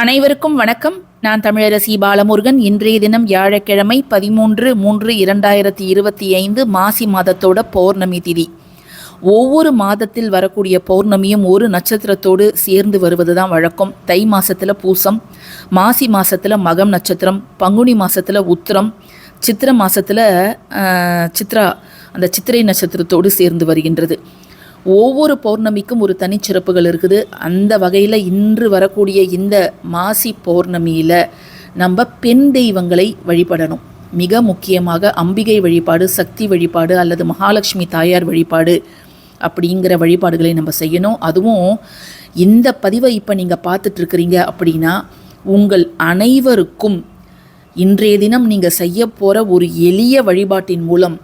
அனைவருக்கும் வணக்கம். நான் தமிழரசி பாலமுருகன். இன்றைய தினம் வியாழக்கிழமை பதிமூன்று மூன்று இரண்டாயிரத்தி இருபத்தி ஐந்து மாசி மாதத்தோட பௌர்ணமி திதி. ஒவ்வொரு மாதத்தில் வரக்கூடிய பௌர்ணமியும் ஒரு நட்சத்திரத்தோடு சேர்ந்து வருவது தான் வழக்கம். தை மாதத்தில் பூசம் மாசி மாசத்தில் மகம் நட்சத்திரம் பங்குனி மாதத்தில் உத்திரம் சித்திர மாசத்தில் சித்ரா அந்த சித்திரை நட்சத்திரத்தோடு சேர்ந்து வருகின்றது. ஒவ்வொரு பௌர்ணமிக்கும் ஒரு தனிச்சிறப்புகள் இருக்குது. அந்த வகையில் இன்று வரக்கூடிய இந்த மாசி பௌர்ணமியில் நம்ம பெண் தெய்வங்களை வழிபடணும். மிக முக்கியமாக அம்பிகை வழிபாடு சக்தி வழிபாடு அல்லது மகாலட்சுமி தாயார் வழிபாடு அப்படிங்கிற வழிபாடுகளை நம்ம செய்யணும். அதுவும் இந்த பதிவை இப்போ நீங்கள் பார்த்துட்ருக்கிறீங்க அப்படின்னா உங்கள் அனைவருக்கும் இன்றைய தினம் நீங்கள் செய்ய போகிற ஒரு எளிய வழிபாட்டின் மூலம்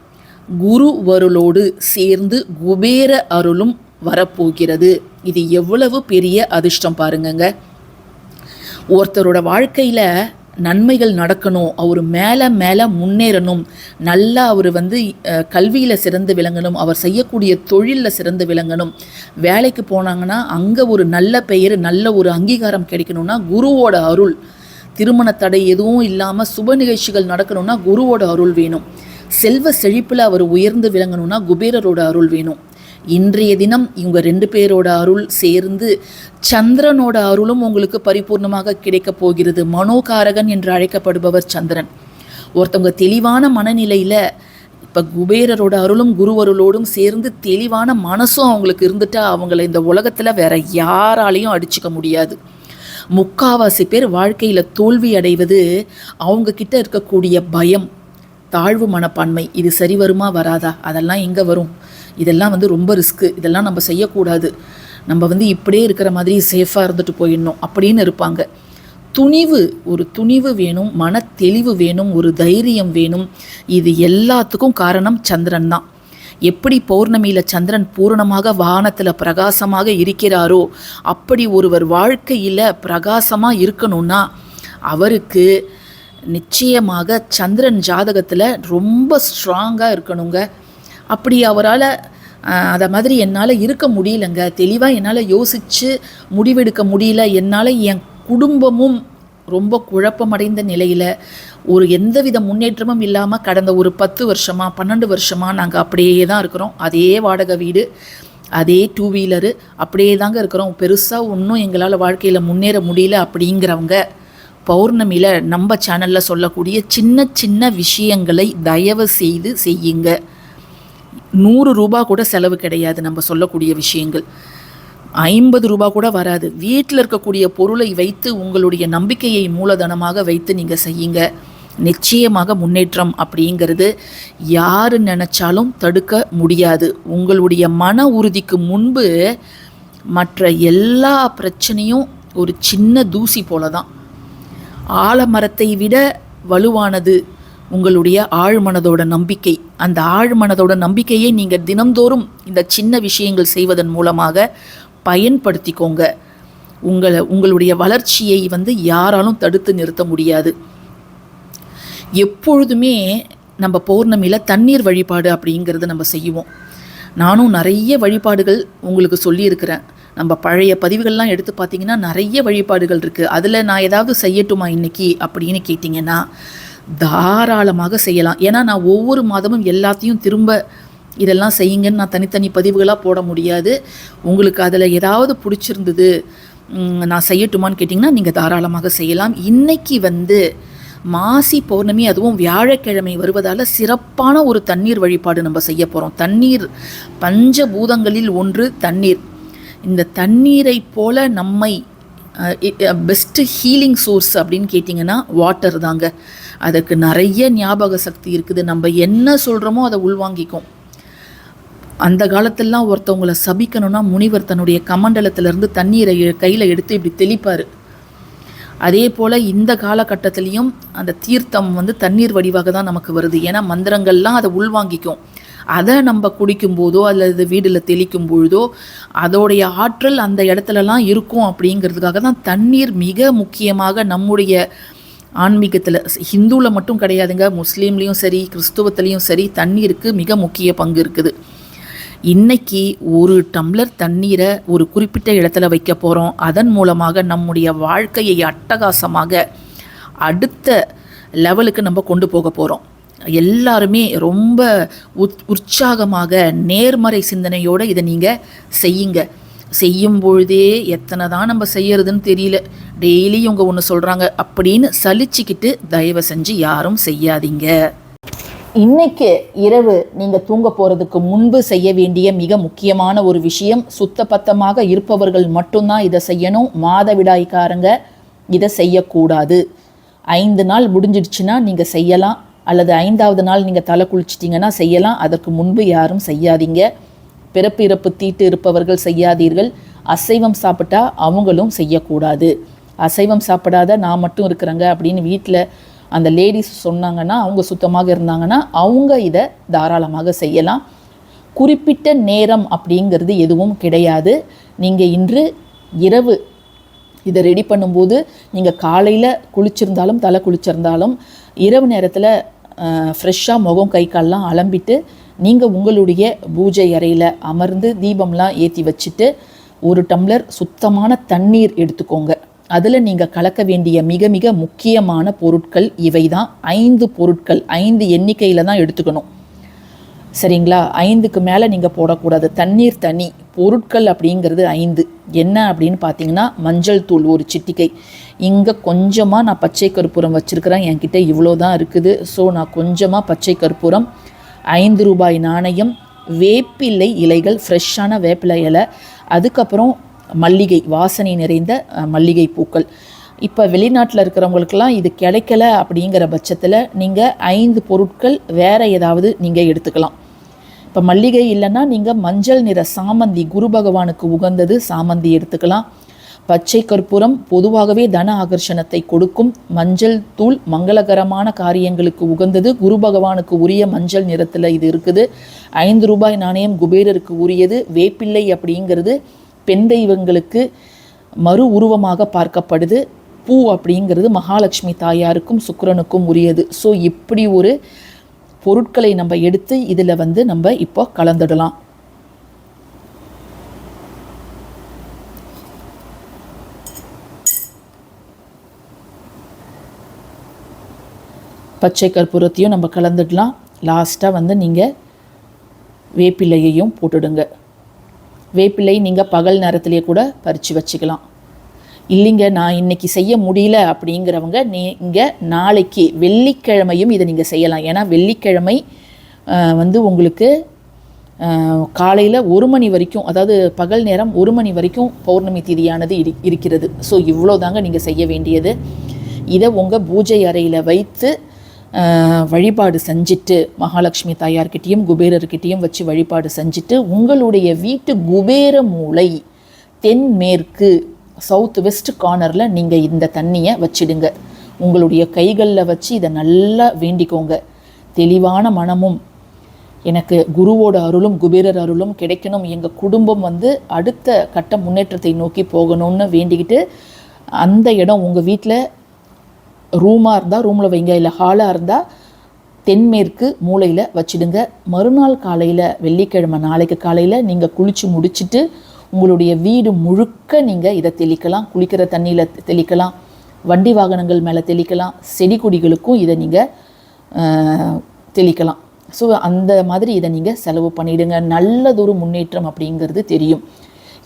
குருவருளோடு சேர்ந்து குபேர அருளும் வரப்போகிறது. இது எவ்வளவு பெரிய அதிர்ஷ்டம் பாருங்கங்க. ஒருத்தரோட வாழ்க்கையில் நன்மைகள் நடக்கணும் அவர் மேலே மேலே முன்னேறணும் நல்லா அவர் வந்து கல்வியில் சிறந்து விளங்கணும் அவர் செய்யக்கூடிய தொழிலில் சிறந்து விளங்கணும் வேலைக்கு போனாங்கன்னா அங்கே ஒரு நல்ல பெயர் நல்ல ஒரு அங்கீகாரம் கிடைக்கணும்னா குருவோட அருள். திருமண தடை எதுவும் இல்லாமல் சுப நிகழ்ச்சிகள் நடக்கணும்னா குருவோட அருள் வேணும். செல்வ செழிப்பில் அவர் உயர்ந்து விளங்கணும்னா குபேரரோட அருள் வேணும். இன்றைய தினம் இவங்க ரெண்டு பேரோட அருள் சேர்ந்து சந்திரனோட அருளும் உங்களுக்கு பரிபூர்ணமாக கிடைக்கப் போகிறது. மனோகாரகன் என்று அழைக்கப்படுபவர் சந்திரன். ஒருத்தவங்க தெளிவான மனநிலையில் இப்போ குபேரரோட அருளும் குரு அருளோடும் சேர்ந்து தெளிவான மனசும் அவங்களுக்கு இருந்துட்டா அவங்கள இந்த உலகத்தில் வேற யாராலையும் அடிச்சுக்க முடியாது. முக்காவாசி பேர் வாழ்க்கையில் தோல்வி அடைவது அவங்க கிட்ட இருக்கக்கூடிய பயம் தாழ்வு மனப்பான்மை இது சரி வருமா வராதா? அதெல்லாம் எங்கே வரும்? இதெல்லாம் வந்து ரொம்ப ரிஸ்க்கு இதெல்லாம் நம்ம செய்யக்கூடாது. நம்ம வந்து இப்படியே இருக்கிற மாதிரி சேஃபாக இருந்துட்டு போயிடணும் அப்படின்னு இருப்பாங்க. துணிவு ஒரு துணிவு வேணும் மன தெளிவு வேணும் ஒரு தைரியம் வேணும். இது எல்லாத்துக்கும் காரணம் சந்திரன் தான். எப்படி பௌர்ணமியில் சந்திரன் பூரணமாக வானத்தில் பிரகாசமாக இருக்கிறாரோ அப்படி ஒருவர் வாழ்க்கையில் பிரகாசமாக இருக்கணும்னா அவருக்கு நிச்சயமாக சந்திரன் ஜாதகத்தில் ரொம்ப ஸ்ட்ராங்காக இருக்கணுங்க. அப்படி அவரால் அதை மாதிரி என்னால் இருக்க முடியலங்க. தெளிவாக என்னால் யோசித்து முடிவெடுக்க முடியல. என்னால் என் குடும்பமும் ரொம்ப குழப்பமடைந்த நிலையில் ஒரு எந்தவித முன்னேற்றமும் இல்லாமல் கடந்த ஒரு பத்து வருஷமாக பன்னெண்டு வருஷமாக நாங்கள் அப்படியே தான் இருக்கிறோம். அதே வாடகை வீடு அதே டூ வீலரு அப்படியே தாங்க இருக்கிறோம். பெருசாக ஒன்றும் எங்களால் வாழ்க்கையில் முன்னேற முடியல அப்படிங்கிறவங்க பௌர்ணமியில் நம்ம சேனலில் சொல்லக்கூடிய சின்ன சின்ன விஷயங்களை தயவு செய்து செய்யுங்க. நூறு ரூபா கூட செலவு கிடையாது நம்ம சொல்லக்கூடிய விஷயங்கள். ஐம்பது ரூபா கூட வராது. வீட்டில் இருக்கக்கூடிய பொருளை வைத்து உங்களுடைய நம்பிக்கையை மூலதனமாக வைத்து நீங்கள் செய்யுங்க. நிச்சயமாக முன்னேற்றம் அப்படிங்கிறது யார் நினச்சாலும் தடுக்க முடியாது. உங்களுடைய மன உறுதிக்கு முன்பு மற்ற எல்லா பிரச்சனையும் ஒரு சின்ன தூசி போல தான் ஆலமரத்தை விட வலுவானது உங்களுடைய ஆழ்மனதோட நம்பிக்கை. அந்த ஆழ்மனதோட நம்பிக்கையை நீங்கள் தினம்தோறும் இந்த சின்ன விஷயங்கள் செய்வதன் மூலமாக பயன்படுத்திக்கோங்க. உங்களை உங்களுடைய வளர்ச்சியை வந்து யாராலும் தடுத்து நிறுத்த முடியாது. எப்பொழுதுமே நம்ம பௌர்ணமியில் தண்ணீர் வழிபாடு அப்படிங்கிறது நம்ம செய்வோம். நானும் நிறைய வழிபாடுகள் உங்களுக்கு சொல்லியிருக்கிறேன். நம்ம பழைய பதிவுகள்லாம் எடுத்து பார்த்தீங்கன்னா நிறைய வழிபாடுகள் இருக்குது அதில் நான் ஏதாவது செய்யட்டுமா இன்றைக்கி அப்படின்னு கேட்டிங்கன்னா தாராளமாக செய்யலாம். ஏன்னா நான் ஒவ்வொரு மாதமும் எல்லாத்தையும் திரும்ப இதெல்லாம் செய்யுங்கன்னு நான் தனித்தனி பதிவுகளாக போட முடியாது. உங்களுக்கு அதில் ஏதாவது பிடிச்சிருந்தது நான் செய்யட்டுமான்னு கேட்டிங்கன்னா நீங்கள் தாராளமாக செய்யலாம். இன்றைக்கி வந்து மாசி பௌர்ணமி அதுவும் வியாழக்கிழமை வருவதால் சிறப்பான ஒரு தண்ணீர் வழிபாடு நம்ம செய்ய போகிறோம் தண்ணீர் பஞ்சபூதங்களில் ஒன்று தண்ணீர். இந்த தண்ணீரை போல நம்மை பெஸ்ட்டு ஹீலிங் சோர்ஸ் அப்படின்னு கேட்டிங்கன்னா வாட்டர் தாங்க. அதுக்கு நிறைய ஞாபக சக்தி இருக்குது. நம்ம என்ன சொல்கிறோமோ அதை உள்வாங்கிக்கும். அந்த காலத்திலலாம் ஒருத்தவங்களை சபிக்கணும்னா முனிவர் தன்னுடைய கமண்டலத்திலேருந்து தண்ணீரை கையில் எடுத்து இப்படி தெளிப்பார். அதே போல் இந்த காலகட்டத்திலையும் அந்த தீர்த்தம் வந்து தண்ணீர் வடிவாக தான் நமக்கு வருது. ஏன்னா மந்திரங்கள்லாம் அதை உள்வாங்கிக்கும். அதை நம்ம குடிக்கும் போதோ அல்லது வீடில் தெளிக்கும் பொழுதோ அதோடைய ஆற்றல் அந்த இடத்துலலாம் இருக்கும் அப்படிங்கிறதுக்காக தான் தண்ணீர் மிக முக்கியமாக நம்முடைய ஆன்மீகத்தில் ஹிந்துவில் மட்டும் கிடையாதுங்க முஸ்லீம்லேயும் சரி கிறிஸ்துவத்துலேயும் சரி தண்ணீருக்கு மிக முக்கிய பங்கு இருக்குது. இன்னைக்கு ஒரு டம்ளர் தண்ணீரை ஒரு குறிப்பிட்ட இடத்துல வைக்க போகிறோம் அதன் மூலமாக நம்முடைய வாழ்க்கையை அட்டகாசமாக அடுத்த லெவலுக்கு நம்ம கொண்டு போக போகிறோம் எல்லாருமே ரொம்ப உத் உற்சாகமாக நேர்மறை சிந்தனையோடு இதை நீங்கள் செய்யுங்க. செய்யும் பொழுதே எத்தனை தான் நம்ம செய்யறதுன்னு தெரியல. டெய்லி இவங்க ஒன்று சொல்கிறாங்க அப்படின்னு சலிச்சுக்கிட்டு தயவு செஞ்சு யாரும் செய்யாதீங்க. இன்னைக்கு இரவு நீங்கள் தூங்க போகிறதுக்கு முன்பு செய்ய வேண்டிய மிக முக்கியமான ஒரு விஷயம் சுத்தபத்தமாக இருப்பவர்கள் மட்டும்தான் இதை செய்யணும். மாதவிடாய்க்காரங்க இதை செய்யக்கூடாது. ஐந்து நாள் முடிஞ்சிடுச்சுன்னா நீங்கள் செய்யலாம். அல்லது ஐந்தாவது நாள் நீங்கள் தலை குளிச்சிட்டிங்கன்னா செய்யலாம். அதற்கு முன்பு யாரும் செய்யாதீங்க. பிறப்பு இறப்பு தீட்டு இருப்பவர்கள் செய்யாதீர்கள். அசைவம் சாப்பிட்டா அவங்களும் செய்யக்கூடாது. அசைவம் சாப்பிடாத நான் மட்டும் இருக்கிறேங்க அப்படின்னு வீட்டில் அந்த லேடிஸ் சொன்னாங்கன்னா அவங்க சுத்தமாக இருந்தாங்கன்னா அவங்க இதை தாராளமாக செய்யலாம். குறிப்பிட்ட நேரம் அப்படிங்கிறது எதுவும் கிடையாது. நீங்கள் இன்று இரவு இதை ரெடி பண்ணும்போது நீங்கள் காலையில் குளிச்சிருந்தாலும் தலை குளிச்சிருந்தாலும் இரவு நேரத்தில் ஃப்ரெஷ்ஷாக முகம் கை கால்லாம் அலம்பிட்டு நீங்கள் உங்களுடைய பூஜை அறையில் அமர்ந்து தீபம்லாம் ஏற்றி வச்சுட்டு ஒரு டம்ளர் சுத்தமான தண்ணீர் எடுத்துக்கோங்க. அதில் நீங்கள் கலக்க வேண்டிய மிக மிக முக்கியமான பொருட்கள் இவை தான் ஐந்து பொருட்கள் ஐந்து எண்ணிக்கையில் தான் எடுத்துக்கணும். சரிங்களா? ஐந்துக்கு மேலே நீங்கள் போடக்கூடாது. தண்ணீர் தனி. பொருட்கள் அப்படிங்கிறது ஐந்து. என்ன அப்படின்னு பார்த்தீங்கன்னா மஞ்சள் தூள் ஒரு சிட்டிக்கை. இங்கே கொஞ்சமாக நான் பச்சை கற்பூரம் வச்சுருக்கிறேன். என்கிட்ட இவ்வளோ தான் இருக்குது. ஸோ நான் கொஞ்சமாக பச்சை கற்பூரம் ஐந்து ரூபாய் நாணயம் வேப்பிலை இலைகள் ஃப்ரெஷ்ஷான வேப்பிலை இலை அதுக்கப்புறம் மல்லிகை வாசனை நிறைந்த மல்லிகை பூக்கள். இப்போ வெளிநாட்டில் இருக்கிறவங்களுக்கெல்லாம் இது கிடைக்கல அப்படிங்கிற பட்சத்தில் நீங்கள் ஐந்து பொருட்கள் வேறு ஏதாவது நீங்கள் எடுத்துக்கலாம். இப்போ மல்லிகை இல்லைன்னா நீங்கள் மஞ்சள் நிற சாமந்தி குரு பகவானுக்கு உகந்தது சாமந்தி எடுத்துக்கலாம். பச்சை கற்பூரம் பொதுவாகவே தன ஆகர்ஷணத்தை கொடுக்கும். மஞ்சள் தூள் மங்களகரமான காரியங்களுக்கு உகந்தது. குரு பகவானுக்கு உரிய மஞ்சள் நிறத்தில் இது இருக்குது. ஐந்து ரூபாய் நாணயம் குபேரருக்கு உரியது. வேப்பிள்ளை அப்படிங்கிறது பெண் தெய்வங்களுக்கு மறு உருவமாக பார்க்கப்படுது. பூ அப்படிங்கிறது மகாலட்சுமி தாயாருக்கும் சுக்கிரனுக்கும் உரியது. ஸோ இப்படி ஒரு பொருட்களை நம்ம எடுத்து இதில் வந்து நம்ம இப்போ கலந்துடலாம். பச்சை கற்பூரத்தையும் நம்ம கலந்துடலாம். லாஸ்ட்டாக வந்து நீங்கள் வேப்பிலையையும் போட்டுடுங்க. வேப்பிலை நீங்கள் பகல் நேரத்திலேயே கூட பறித்து வச்சுக்கலாம். இல்லைங்க நான் இன்னைக்கு செய்ய முடியல அப்படிங்கிறவங்க நீங்கள் நாளைக்கு வெள்ளிக்கிழமையும் இதை நீங்கள் செய்யலாம். ஏன்னா வெள்ளிக்கிழமை வந்து உங்களுக்கு காலையில் ஒரு மணி வரைக்கும் அதாவது பகல் நேரம் ஒரு மணி வரைக்கும் பௌர்ணமி திதியானது இரு இருக்கிறது. ஸோ இவ்வளோ தாங்க நீங்கள் செய்ய வேண்டியது. இதை உங்கள் பூஜை அறையில் வைத்து வழிபாடு செஞ்சுட்டு மகாலட்சுமி தாயார்கிட்டேயும் குபேரர்கிட்டேயும் வச்சு வழிபாடு செஞ்சுட்டு உங்களுடைய வீட்டு குபேர மூலை தென்மேற்கு சவுத் வெஸ்ட் கார்னரில் நீங்கள் இந்த தண்ணியை வச்சிடுங்க. உங்களுடைய கைகளில் வச்சு இதை நல்லா வேண்டிக்கோங்க. தெளிவான மனமும் எனக்கு குருவோட அருளும் குபேரர் அருளும் கிடைக்கணும். எங்கள் குடும்பம் வந்து அடுத்த கட்ட முன்னேற்றத்தை நோக்கி போகணும்னு வேண்டிக்கிட்டு அந்த இடம் உங்கள் வீட்டில் ரூமாக இருந்தால் ரூமில் வைங்க இல்லை ஹாலாக இருந்தால் தென்மேற்கு மூலையில் வச்சிடுங்க. மறுநாள் காலையில் வெள்ளிக்கிழமை நாளைக்கு காலையில் நீங்கள் குளித்து முடிச்சிட்டு உங்களுடைய வீடு முழுக்க நீங்கள் இதை தெளிக்கலாம் குளிக்கிற தண்ணியில் தெளிக்கலாம் வண்டி வாகனங்கள் மேலே தெளிக்கலாம் செடி கொடிகளுக்கும் இதை நீங்கள் தெளிக்கலாம். ஸோ அந்த மாதிரி இதை நீங்கள் செலவு பண்ணிவிடுங்க நல்லதொரு முன்னேற்றம் அப்படிங்கிறது தெரியும்.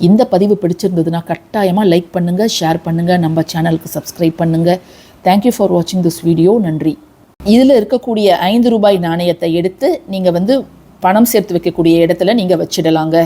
இந்த பதிவு பிடிச்சிருந்ததுன்னா கட்டாயமாக லைக் பண்ணுங்கள் ஷேர் பண்ணுங்கள் நம்ம சேனலுக்கு சப்ஸ்கிரைப் பண்ணுங்கள் தேங்க்யூ ஃபார் வாட்சிங் திஸ் வீடியோ நன்றி. இதில் இருக்கக்கூடிய ஐந்து ரூபாய் நாணயத்தை எடுத்து நீங்கள் வந்து பணம் சேர்த்து வைக்கக்கூடிய இடத்துல நீங்கள் வச்சிடலாங்க.